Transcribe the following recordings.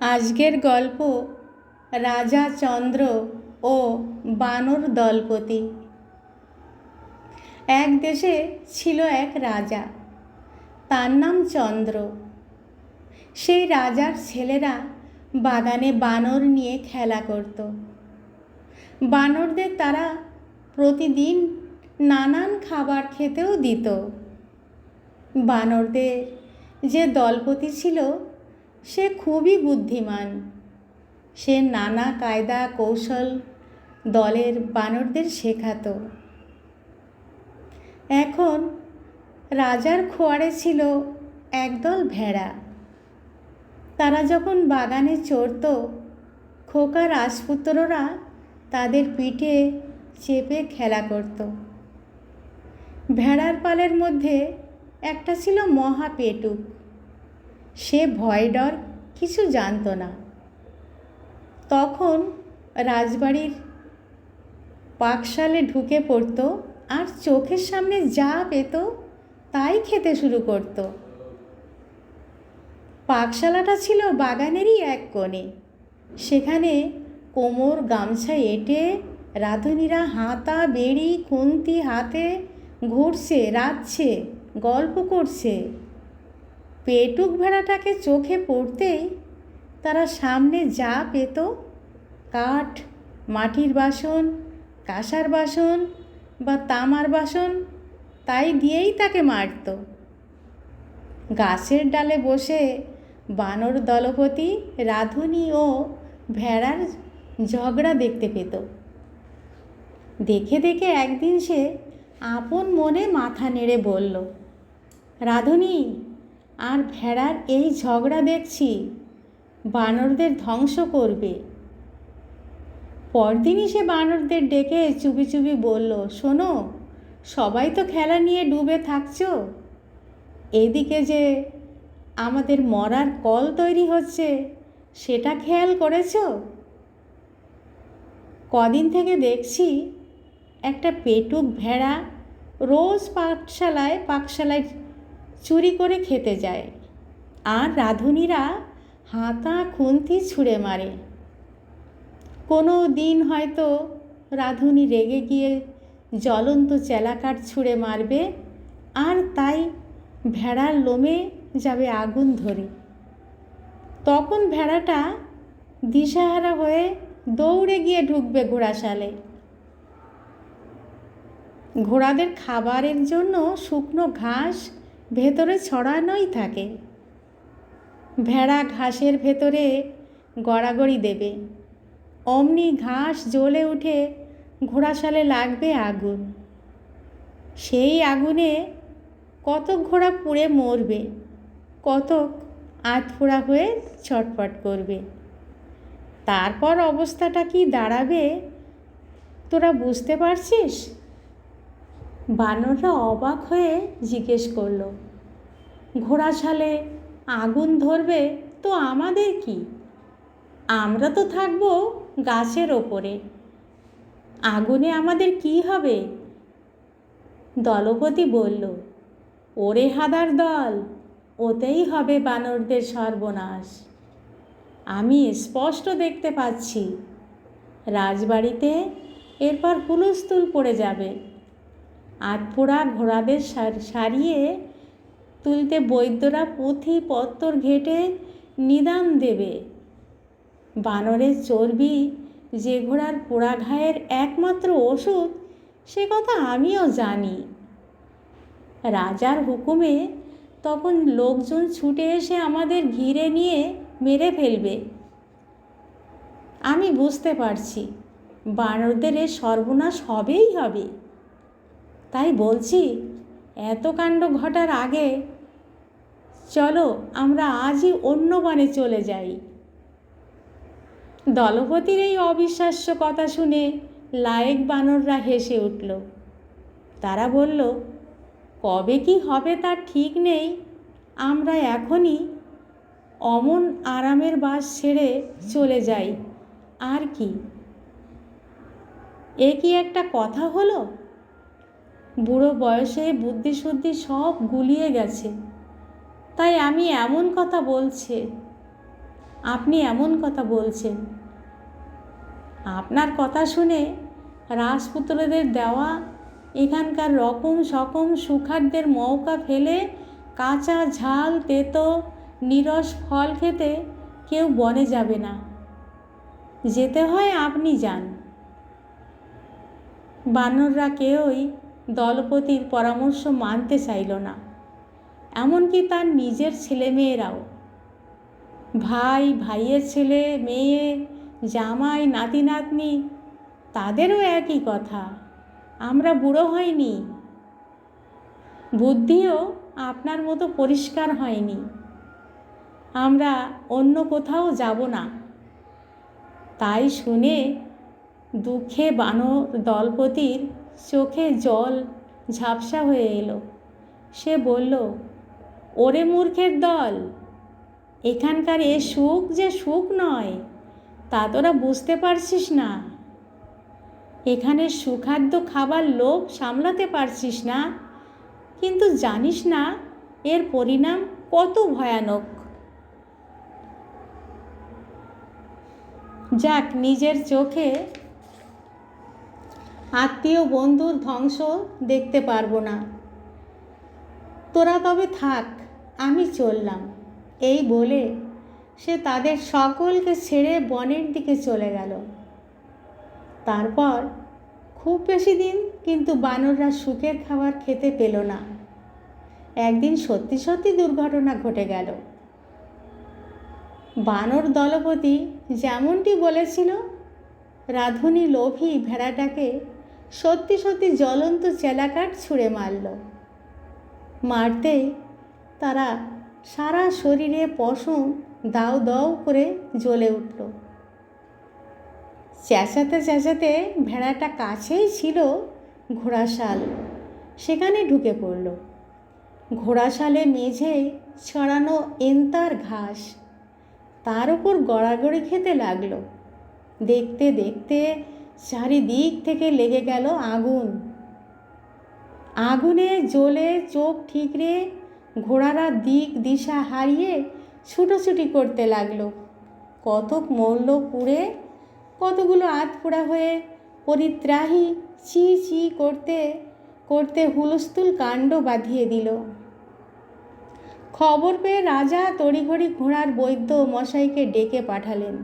আজকের গল্প রাজা চন্দ্র ও বানর দলপতি। এক দেশে ছিল এক রাজা, তার নাম চন্দ্র। সেই রাজার ছেলেরা বাগানে বানর নিয়ে খেলা করত। বানরদের তারা প্রতিদিন নানান খাবার খেতেও দিত। বানরদের যে দলপতি ছিল সে খুবই বুদ্ধিমান। সে নানা কায়দা কৌশল দলের বানরদের শেখাতো। এখন রাজার খোয়ারে ছিল একদল ভেড়া। তারা যখন বাগানে চড়ত, খোকা রাজপুত্ররা তাদের পিঠে চেপে খেলা করত। ভেড়ার পালের মধ্যে একটা ছিল মহা পেটুক সে ভয় ডর কিছু জানতো না। তখন রাজবাড়ির পাকশালে ঢুকে পড়তো আর চোখের সামনে যা পেত তাই খেতে শুরু করতো। পাকশালাটা ছিল বাগানেরই এক কোণে। সেখানে কোমর গামছা এঁটে রাঁধুনিরা হাতা, বেড়ি, খুন্তি হাতে ঘুরছে রাচ্ছে গল্প করছে। পেটুক ভেড়াটাকে চোখে পড়তেই তারা সামনে যা পেত, কাঠ, মাটির বাসন, কাঁসার বাসন বা তামার বাসন, তাই দিয়েই তাকে মারত। গাছের ডালে বসে বানর দলপতি রাধুনি ও ভেড়ার ঝগড়া দেখতে পেত। দেখে দেখে একদিন সে আপন মনে মাথা নেড়ে বলল, রাধুনি আর ভেড়ার এই ঝগড়া দেখছি, বানরদের ধ্বংস করবে। পরদিনই সে বানরদের ডেকে চুপি চুপি বলল, শোনো, সবাই তো খেলা নিয়ে ডুবে থাকছ। এদিকে যে আমাদের মরার কল তৈরি হচ্ছে, সেটা খেয়াল করেছ? কদিন থেকে দেখছি একটা পেটুক ভেড়া রোজ পাঠশালায় পাকশালায় চুরি করে খেতে যায়। আর রাঁধুনিরা হাতা খুন্তি ছুঁড়ে মারে। কোনো দিন হয়তো রাঁধুনি রেগে গিয়ে জ্বলন্ত চেলাকাঠ ছুঁড়ে মারবে, আর তাই ভেড়ার লোমে যাবে আগুন ধরে। তখন ভেড়াটা দিশাহারা হয়ে দৌড়ে গিয়ে ঢুকবে ঘোড়াশালে। ঘোড়াদের খাবারের জন্য শুকনো ঘাস ভেতরে ছড়ানোই থাকে। ভেড়া ঘাসের ভেতরে গড়াগড়ি দেবে। অমনি ঘাস জ্বলে উঠে ঘোড়াশালে লাগবে আগুন। সেই আগুনে কতক ঘোড়া পুড়ে মরবে, কতক আধফোড়া হয়ে ছটপট করবে। তারপর অবস্থাটা কি দাঁড়াবে, তোরা বুঝতে পারছিস? বানররা অবাক হয়ে জিজ্ঞেস করল ঘোড়াশালে আগুন ধরবে তো আমাদের কি? আমরা তো থাকব গাছের ওপরে। আগুনে আমাদের কি হবে? দলপতি বলল, ওরে হাদার দল, ওতেই হবে বানরদের সর্বনাশ। আমি স্পষ্ট দেখতে পাচ্ছি, রাজবাড়িতে এরপর হুলস্থুল পড়ে যাবে। আধপোড়া ঘোড়াদের সারিয়ে তুলতে বৈদ্যরা পুঁথি পত্তর ঘেটে নিদান দেবে। বানরের চর্বি যে ঘোড়ার পোড়া ঘায়ের একমাত্র ওষুধ, সে কথা আমিও জানি। রাজার হুকুমে তখন লোকজন ছুটে এসে আমাদের ঘিরে নিয়ে মেরে ফেলবে। আমি বুঝতে পারছি, বানরদের এ সর্বনাশ হবেই হবে। তাই বলছি, এত কাণ্ড ঘটার আগে চলো আমরা আজই অন্য বনে চলে যাই। দলপতির এই অবিশ্বাস্য কথা শুনে লায়েক বানররা হেসে উঠল। তারা বলল, কবে কি হবে তার ঠিক নেই। আমরা এখনই অমন আরামের বাস ছেড়ে চলে যাই। আর কি? এ কি একটা কথা হলো? বুড়ো বয়সে বুদ্ধিশুদ্ধি সব গুলিয়ে গেছে। তাই আমি এমন কথা বলছে। আপনি এমন কথা বলছেন। আপনার কথা শুনে রাজপুত্রদের দেওয়া এখানকার রকম সকম সুখাদ্যের মৌকা ফেলে কাঁচা ঝাল, তেতো, নিরস ফল খেতে কেউ বনে যাবে না। যেতে হয় আপনি যান। বানররা কেউই দলপতির পরামর্শ মানতে চাইল না। এমনকি তার নিজের ছেলেমেয়েরাও। ভাই, ভাইয়ের ছেলে, মেয়ে, জামাই, নাতি, নাতনি, তাদেরও একই কথা, আমরা বুড়ো হয়নি বুদ্ধিও আপনার মতো পরিষ্কার হয়নি। আমরা অন্য কোথাও যাব না। তাই শুনে দুঃখে বানর দলপতির চোখে জল ঝাপসা হয়ে এলো। সে বলল, ওরে মূর্খের দল, এখানকার এ সুখ যে সুখ নয়, তা তোরা বুঝতে পারছিস না। এখানে সুখাদ্য খাবার লোভ সামলাতে পারছিস না। কিন্তু জানিস না, এর পরিণাম কত ভয়ানক। যাক, নিজের চোখে আত্মীয় বন্ধুর ধ্বংস দেখতে পারব না। তোরা তবে থাক, আমি চললাম। এই বলে সে তাদের সকলকে ছেড়ে বনের দিকে চলে গেল। তারপর খুব বেশি দিন কিন্তু বানররা সুখের খাবার খেতে পেল না। একদিন সত্যি সত্যি দুর্ঘটনা ঘটে গেল। বানর দলপতি যেমনটি বলেছিল, রাধুনি লোভী ভেড়াটাকে সত্যি সত্যি জ্বলন্ত চেলাকাঠ ছুঁড়ে মারল। মারতেই তারা সারা শরীরে পশম দাও দাউ করে জ্বলে উঠল। চেঁচাতে চেঁচাতে ভেড়াটা কাছেই ছিল ঘোড়াশাল, সেখানে ঢুকে পড়ল। ঘোড়াশালে মেঝেই ছড়ানো এন্তার ঘাস, তার উপর গড়াগড়ি খেতে লাগল। দেখতে দেখতে চারিদিক থেকে লেগে গেল আগুন। আগুনে জ্বলে চোখ ঠিকরে ঘোড়ারা দিক দিশা হারিয়ে ছুটোছুটি করতে লাগল। কতক মল্ল পুড়ে, কতগুলো আধপোড়া হয়ে পরিত্রাহী চি চি করতে করতে হুলস্থুল কাণ্ড বাঁধিয়ে দিল। খবর পেয়ে রাজা তড়িঘড়ি ঘোড়ার বৈদ্য মশাইকে ডেকে পাঠালেন।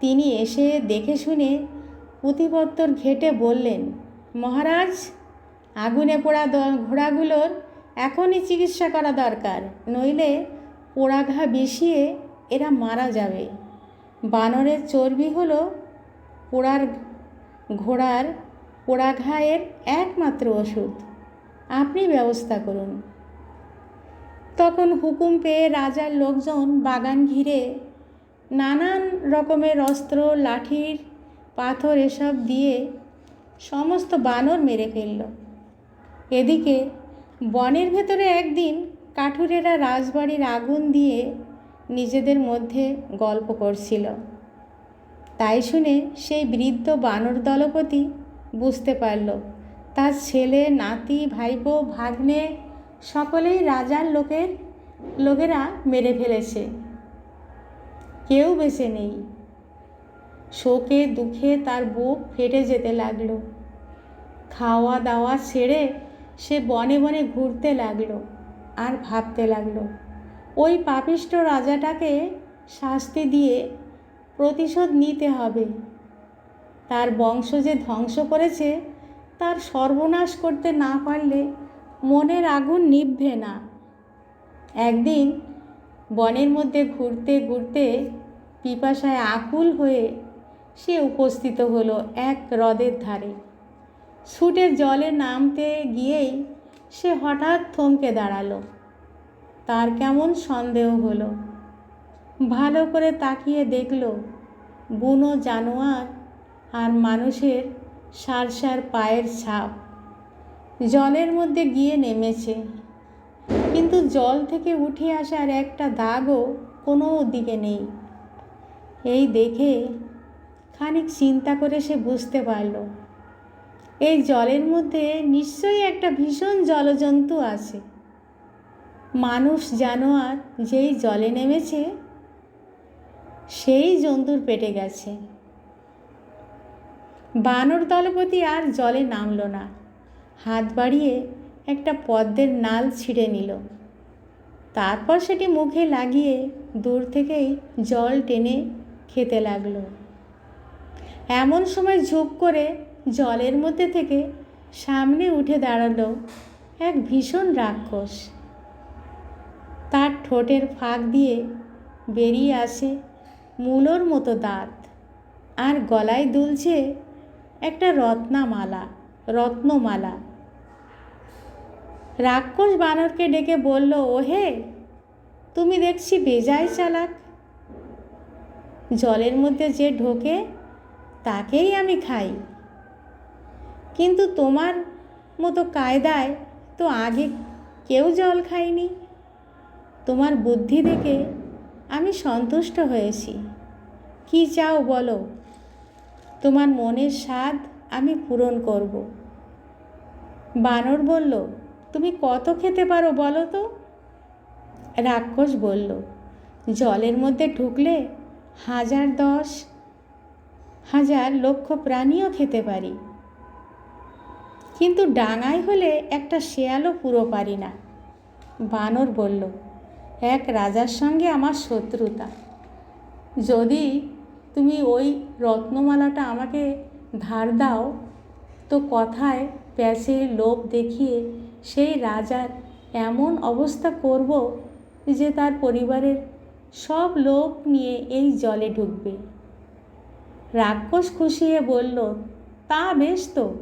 তিনি এসে দেখে শুনে পুঁথিপত্তর ঘেটে বললেন, মহারাজ, আগুনে পোড়া ঘোড়াগুলোর এখনই চিকিৎসা করা দরকার, নইলে পোড়াঘা বিষিয়ে এরা মারা যাবে। বানরের চর্বি হলো পোড়ার ঘোড়ার পোড়াঘায়ের একমাত্র ওষুধ। আপনি ব্যবস্থা করুন। তখন হুকুম পেয়ে রাজার লোকজন বাগান ঘিরে নানান রকমের অস্ত্র, লাঠির পাথর এসব দিয়ে সমস্ত বানর মেরে ফেলল। এদিকে বনের ভেতরে একদিন কাঠুরেরা রাজবাড়ির আগুন দিয়ে নিজেদের মধ্যে গল্প করছিল। তাই শুনে সেই বৃদ্ধ বানর দলপতি বুঝতে পারল, তার ছেলে, নাতি, ভাইপো, ভাগ্নে সকলেই রাজার লোকের, লোকেরা মেরে ফেলেছে। কেউ বেঁচে নেই। শোকে, দুঃখে তার বুক ফেটে যেতে লাগল। খাওয়া দাওয়া ছেড়ে সে বনে বনে ঘুরতে লাগল আর ভাবতে লাগল, ওই পাপিষ্ট রাজাটাকে শাস্তি দিয়ে প্রতিশোধ নিতে হবে। তার বংশ যে ধ্বংস করেছে, তার সর্বনাশ করতে না পারলে মনের আগুন নিভবে না। একদিন বনের মধ্যে ঘুরতে ঘুরতে পিপাসায় আকুল হয়ে সে উপস্থিত হলো এক হ্রদের ধারে। ছুটে জলে নামতে গিয়েই সে হঠাৎ থমকে দাঁড়াল। তার কেমন সন্দেহ হলো। ভালো করে তাকিয়ে দেখল, বুনো জানোয়ার আর মানুষের সার সার পায়ের ছাপ। জলের মধ্যে গিয়ে নেমেছে। কিন্তু জল থেকে উঠে আসার একটা দাগও কোনো দিকে নেই। এই দেখে খানিক চিন্তা করে সে বুঝতে পারল। এই জলের মধ্যে নিশ্চয়ই একটা ভীষণ জলজন্তু আছে। মানুষ জানোয়ার যেই জলে নেমেছে, সেই জন্তুর পেটে গেছে। বানর দলপতি আর জলে নামলো না। হাত বাড়িয়ে একটা পদ্মের নাল ছিঁড়ে নিল। তারপর সেটি মুখে লাগিয়ে দূর থেকেই জল টেনে খেতে লাগল। এমন সময় ঝুপ করে জলের মধ্যে থেকে সামনে উঠে দাঁড়াল এক ভীষণ রাক্ষস। তার ঠোঁটের ফাঁক দিয়ে বেরিয়ে আসে মূলোর মতো দাঁত আর গলায় দুলছে একটা রত্নামালা, রত্নমালা। রাক্ষস বানরকে ডেকে বলল, ওহে, তুমি দেখছি বেজায় চালাক। জলের মধ্যে যে ঢোকে তাকেই আমি খাই। কিন্তু তোমার মতো কায়দায় তো আগে কেউ জল খায়নি। তোমার বুদ্ধি দেখে আমি সন্তুষ্ট হয়েছি। কি চাও বলো? তোমার মনের স্বাদ আমি পূরণ করব। বানর বলল, তুমি কত খেতে পারো বলো তো? রাক্ষস বলল, জলের মধ্যে ঢুকলে হাজার দশ হাজার লক্ষ প্রাণীও খেতে পারি। কিন্তু ডাঙায় হলে একটা শেয়ালও পুরো পারি না। বানর বলল, এক রাজার সঙ্গে আমার শত্রুতা। যদি তুমি ওই রত্নমালাটা আমাকে ধার দাও, তো কথায় প্যাসে লোভ দেখিয়ে সেই রাজার এমন অবস্থা করব যে তার পরিবারের সব লোক নিয়ে এই জলে ঢুকবে রাক্ষস খুশিয়ে বলল, তা বেশ তো।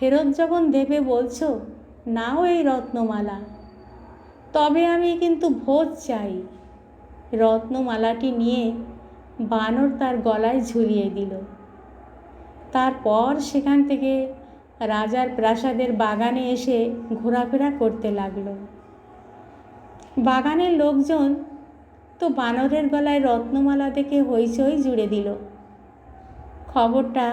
ফেরত যখন দেবে বলছো, নাও এই রত্নমালা। তবে আমি কিন্তু ভোজ চাই। রত্নমালাটি নিয়ে বানর তার গলায় ঝুলিয়ে দিল। তারপর সেখান থেকে রাজার প্রাসাদের বাগানে এসে ঘোরাফেরা করতে লাগল। বাগানের লোকজন তো বানরের গলায় রত্নমালা দেখে হইচই জুড়ে দিল। খবরটা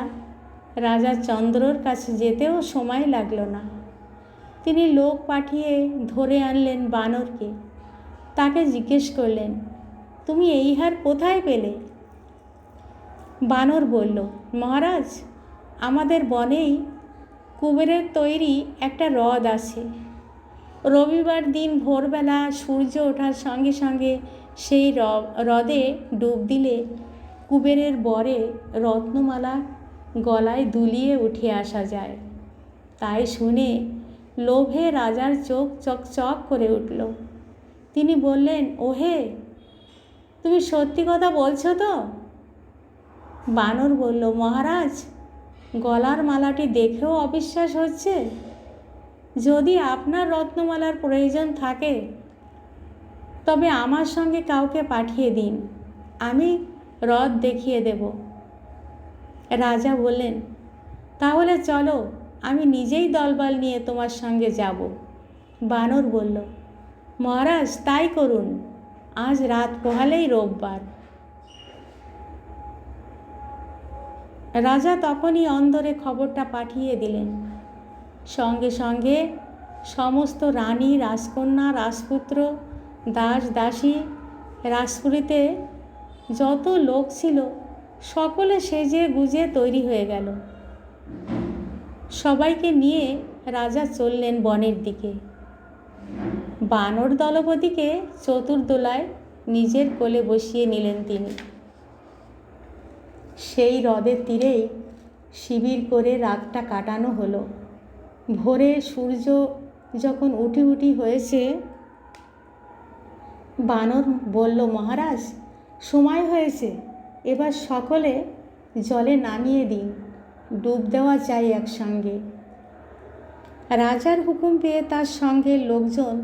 রাজা চন্দ্রর কাছে যেতেও সময় লাগল না। তিনি লোক পাঠিয়ে ধরে আনলেন বানরকে। তাকে জিজ্ঞেস করলেন, তুমি এই হার কোথায় পেলে? বানর বলল, মহারাজ, আমাদের বনেই কুবেরের তৈরি একটা হ্রদ আছে। রবিবার দিন ভোরবেলা সূর্য ওঠার সঙ্গে সঙ্গে সেই হ্রদে ডুব দিলে কুবেরের বরে রত্নমালা গলায় দুলিয়ে উঠে আসা যায়। তাই শুনে লোভে রাজার চোখ চকচক করে উঠল। তিনি বললেন, ওহে, তুমি সত্যি কথা বলছো তো? বানর বলল, মহারাজ, গলার মালাটি দেখেও অবিশ্বাস হচ্ছে। যদি আপনার রত্নমালার প্রয়োজন থাকে, তবে আমার সঙ্গে কাউকে পাঠিয়ে দিন। আমি হ্রদ দেখিয়ে দেব। রাজা বললেন, তাহলে চলো, আমি নিজেই দলবল নিয়ে তোমার সঙ্গে যাব। বানর বলল, মহারাজ, তাই করুন। আজ রাত পোহালেই রোববার। রাজা তখনই অন্দরে খবরটা পাঠিয়ে দিলেন। সঙ্গে সঙ্গে সমস্ত রানী, রাজকন্যা, রাজপুত্র, দাস দাসী, রাজপুরীতে যত লোক ছিল, সকলে সেজে গুজে তৈরি হয়ে গেল। সবাইকে নিয়ে রাজা চললেন বনের দিকে। বানর দলপতিকে চতুর্দোলায় নিজের কোলে বসিয়ে নিলেন তিনি। সেই হ্রদের তীরেই শিবির করে রাতটা কাটানো হলো। ভোরে সূর্য যখন উঠি উঠি হয়েছে, বানর বলল, মহারাজ সময় হয়েছে, এবার সকলে জলে নামিয়ে দিন, ডুব দেওয়া চাই একসঙ্গে। রাজার হুকুম পেয়ে তার সঙ্গে লোকজন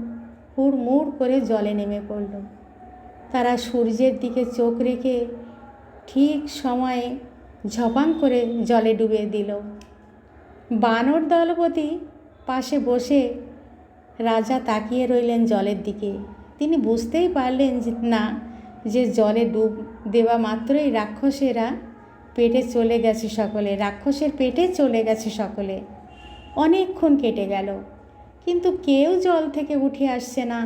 হুড়মুড় করে জলে নেমে পড়ল। তারা সূর্যের দিকে চোখ রেখে ঠিক সময়ে ঝপাং করে জলে ডুবে দিল। বানর দলপতি পাশে বসে রাজা তাকিয়ে রইলেন জলের দিকে। তিনি বুঝতেই পারলেন যে, না যে জলে ডুব দেওয়া মাত্রই রাক্ষসেরা পেটে চলে গেছে সকলে, রাক্ষসের পেটে চলে গেছে সকলে। অনেকক্ষণ কেটে গেল, কিন্তু কেউ জল থেকে উঠে আসছে না।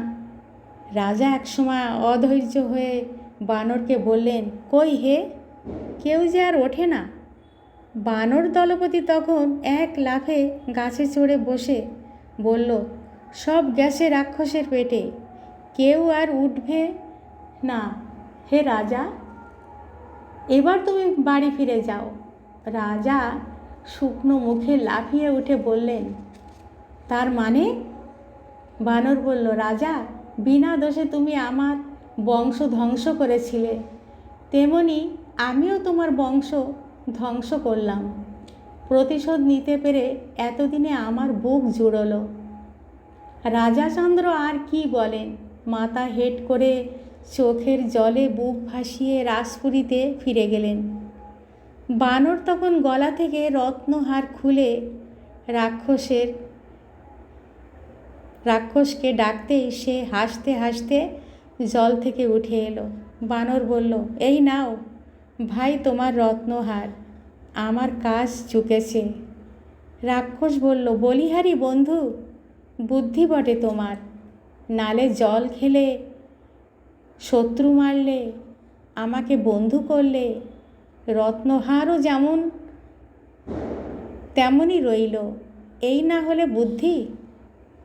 রাজা একসময় অধৈর্য হয়ে বানরকে বললেন, কই হে? কেউ যে আর ওঠে না? বানর দলপতি তখন এক লাফে গাছে চড়ে বসে বলল, সব গ্যাসে রাক্ষসের পেটে, কেউ আর উঠবে না। হে রাজা, এবার তুমি বাড়ি ফিরে যাও। রাজা শুকনো মুখে লাফিয়ে উঠে বললেন, তার মানে? বানর বলল, রাজা, বিনা দোষে তুমি আমার বংশ ধ্বংস করেছিলে। তেমনি আমিও তোমার বংশ ধ্বংস করলাম। প্রতিশোধ নিতে পেরে এতদিনে আমার বুক জুড়লো। রাজাচন্দ্র আর কি বলেন? মাথা হেট করে চোখের জলে বুক ভাসিয়ে রাসপুরীতে ফিরে গেলেন। বানর তখন গলা থেকে রত্নহার খুলে রাক্ষসের, রাক্ষসকে ডাকতেই সে হাসতে হাসতে জল থেকে উঠে এলো। বানর বলল, এই নাও, ভাই তোমার রত্নহার আমার কাজ চুকেছে। রাক্ষস বলল, বলিহারি বন্ধু, বুদ্ধি বটে তোমার। নালে জল খেলে শত্রু মারলে, আমাকে বন্ধু করলে, রত্নহারও যেমন, তেমনই রইল। এই না হলে বুদ্ধি?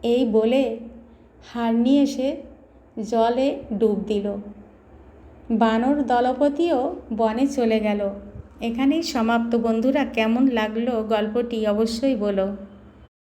এই বলে হার নিয়ে এসে জলে ডুব দিল। বানর দলপতিও বনে চলে গেল। এখানেই সমাপ্ত। বন্ধুরা, কেমন লাগল গল্পটি অবশ্যই বলো।